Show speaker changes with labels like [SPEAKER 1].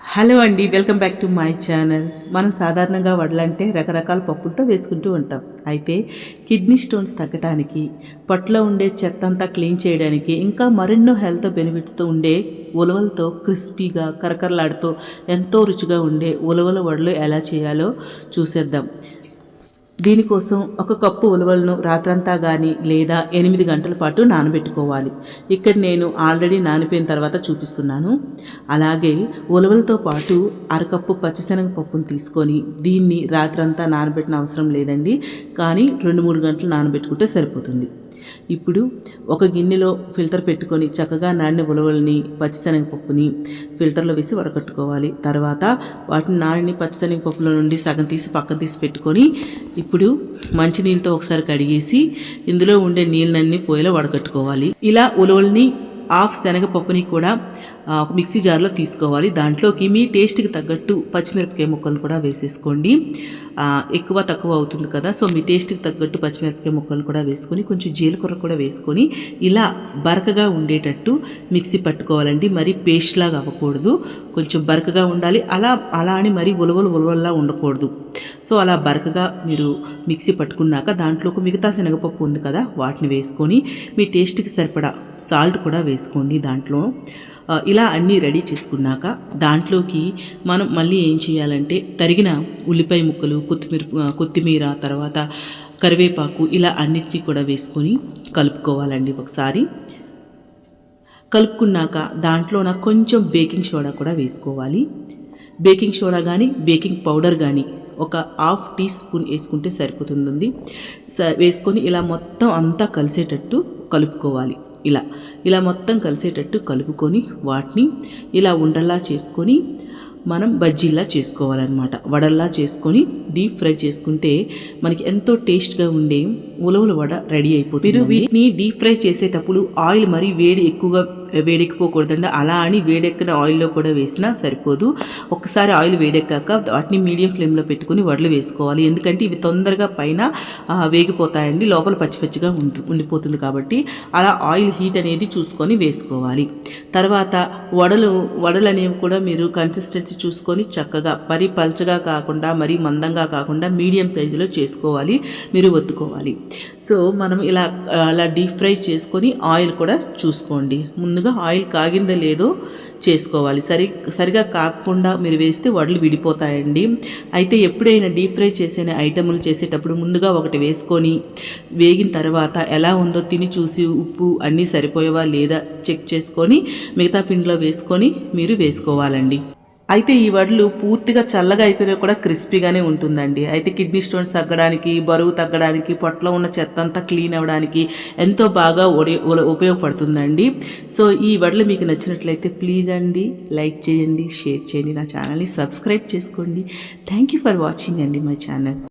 [SPEAKER 1] Hello అండి welcome back to my channel. మనం సాధారణంగా వడలంటే రకరకాల పప్పులతో వేసుకుంటూ ఉంటాం. అయితే కిడ్నీ స్టోన్స్ తగ్గడానికి పొట్టలో ఉండే చెత్త అంతా క్లీన్ చేయడానికి ఇంకా మరెన్నో హెల్త్ బెనిఫిట్స్తో ఉండే ఉలవలతో క్రిస్పీగా కరకరలాడుతూ ఎంతో రుచిగా ఉండే ఉలవల వడలు ఎలా చేయాలో చూసేద్దాం. దీనికోసం ఒక కప్పు ఉలవలను రాత్రంతా కానీ లేదా ఎనిమిది గంటల పాటు నానబెట్టుకోవాలి. ఇక్కడ నేను ఆల్రెడీ నానిపోయిన తర్వాత చూపిస్తున్నాను. అలాగే ఉలవలతో పాటు అరకప్పు పచ్చిశనగ పప్పును తీసుకొని దీన్ని రాత్రంతా నానబెట్టిన అవసరం లేదండి. కానీ రెండు మూడు గంటలు నానబెట్టుకుంటే సరిపోతుంది. ఇప్పుడు ఒక గిన్నెలో ఫిల్టర్ పెట్టుకొని చక్కగా నానిన ఉలవల్ని పచ్చిశనగపప్పుని ఫిల్టర్లో వేసి వడకట్టుకోవాలి. తర్వాత వాటిని నానిని పచ్చిశనగపప్పులో నుండి సగం తీసి పక్కన తీసి పెట్టుకొని ఇప్పుడు మంచినీళ్ళతో ఒకసారి కడిగేసి ఇందులో ఉండే నీళ్ళన్నీ పోయేలా వడకట్టుకోవాలి. ఇలా ఉలవల్ని హాఫ్ శనగపప్పుని కూడా ఒక మిక్సీ జార్లో తీసుకోవాలి. దాంట్లోకి మీ టేస్ట్కి తగ్గట్టు పచ్చిమిరపకాయ ముక్కలు కూడా వేసేసుకోండి. ఎక్కువ తక్కువ అవుతుంది కదా సో మీ టేస్ట్కి తగ్గట్టు పచ్చిమిరపకాయ ముక్కలు కూడా వేసుకొని కొంచెం జీలకర్ర కూడా వేసుకొని ఇలా బరకగా ఉండేటట్టు మిక్సీ పట్టుకోవాలండి. మరి పేస్ట్ లాగా అవ్వకూడదు. కొంచెం బరకగా ఉండాలి. అలా అలా అని మరీ ఉలవలు ఉలవల్లా ఉండకూడదు. సో అలా బరకగా మీరు మిక్సీ పట్టుకున్నాక దాంట్లోకి మిగతా శనగపప్పు ఉంది కదా వాటిని వేసుకొని మీ టేస్ట్కి సరిపడా సాల్ట్ కూడా వేసుకోండి వేసుకోండి దాంట్లో. ఇలా అన్నీ రెడీ చేసుకున్నాక దాంట్లోకి మనం మళ్ళీ ఏం చేయాలంటే తరిగిన ఉల్లిపాయ ముక్కలు కొత్తిమీర కొత్తిమీర తర్వాత కరివేపాకు ఇలా అన్నిటినీ కూడా వేసుకొని కలుపుకోవాలండి ఒకసారి. కలుపుకున్నాక దాంట్లోన కొంచెం బేకింగ్ సోడా కూడా వేసుకోవాలి. బేకింగ్ సోడా కానీ బేకింగ్ పౌడర్ కానీ ఒక హాఫ్ టీ స్పూన్ వేసుకుంటే సరిపోతుంది స- వేసుకొని ఇలా మొత్తం అంతా కలిసేటట్టు కలుపుకోవాలి. ఇలా ఇలా మొత్తం కలిసేటట్టు కలుపుకొని వాటిని ఇలా ఉండల్లా చేసుకొని మనం బజ్జీలా చేసుకోవాలన్నమాట. వడల్లా చేసుకొని డీప్ ఫ్రై చేసుకుంటే మనకి ఎంతో టేస్ట్గా ఉండే ఉలవల వడ రెడీ అయిపోతుంది మీరు వీటిని డీప్ ఫ్రై చేసేటప్పుడు ఆయిల్ మరీ వేడి ఎక్కువగా వేడెక్కిపోకూడదండి అలా అని వేడెక్కిన ఆయిల్లో కూడా వేసినా సరిపోదు. ఒకసారి ఆయిల్ వేడెక్కాక వాటిని మీడియం ఫ్లేమ్లో పెట్టుకుని వడలు వేసుకోవాలి. ఎందుకంటే ఇవి తొందరగా పైన వేగిపోతాయండి. లోపల పచ్చి పచ్చిగా ఉండి ఉండిపోతుంది కాబట్టి అలా ఆయిల్ హీట్ అనేది చూసుకొని వేసుకోవాలి. తర్వాత వడలు వడలు అనేవి కూడా మీరు కన్సిస్టెన్సీ చూసుకొని చక్కగా మరీ పల్చగా కాకుండా మరీ మందంగా కాకుండా మీడియం సైజులో చేసుకోవాలి. మీరు ఒత్తుకోవాలి. సో మనం ఇలా అలా డీప్ ఫ్రై చేసుకొని ఆయిల్ కూడా చూసుకోండి. ముందుగా ఆయిల్ కాగిందో లేదో చేసుకోవాలి. సరి సరిగా కాకుండా మీరు వేస్తే వడలు విడిపోతాయండి. అయితే ఎప్పుడైనా డీప్ ఫ్రై చేసిన ఐటములు చేసేటప్పుడు ముందుగా ఒకటి వేసుకొని వేగిన తర్వాత ఎలా ఉందో తిని చూసి ఉప్పు అన్నీ సరిపోయేవా లేదా చెక్ చేసుకొని మిగతా పిండిలో వేసుకొని మీరు వేసుకోవాలండి. అయితే ఈ వడలు పూర్తిగా చల్లగా అయిపోయినా కూడా క్రిస్పీగానే ఉంటుందండి. అయితే కిడ్నీ స్టోన్స్ తగ్గడానికి బరువు తగ్గడానికి పొట్టలో ఉన్న చెత్త అంతా క్లీన్ అవ్వడానికి ఎంతో బాగా ఒడి- ఉపయోగపడుతుందండి. సో ఈ వడలు మీకు నచ్చినట్లయితే ప్లీజ్ అండి లైక్ చేయండి షేర్ చేయండి నా ఛానల్ని సబ్స్క్రైబ్ చేసుకోండి. థ్యాంక్ యూ ఫర్ వాచింగ్ అండి మై ఛానల్.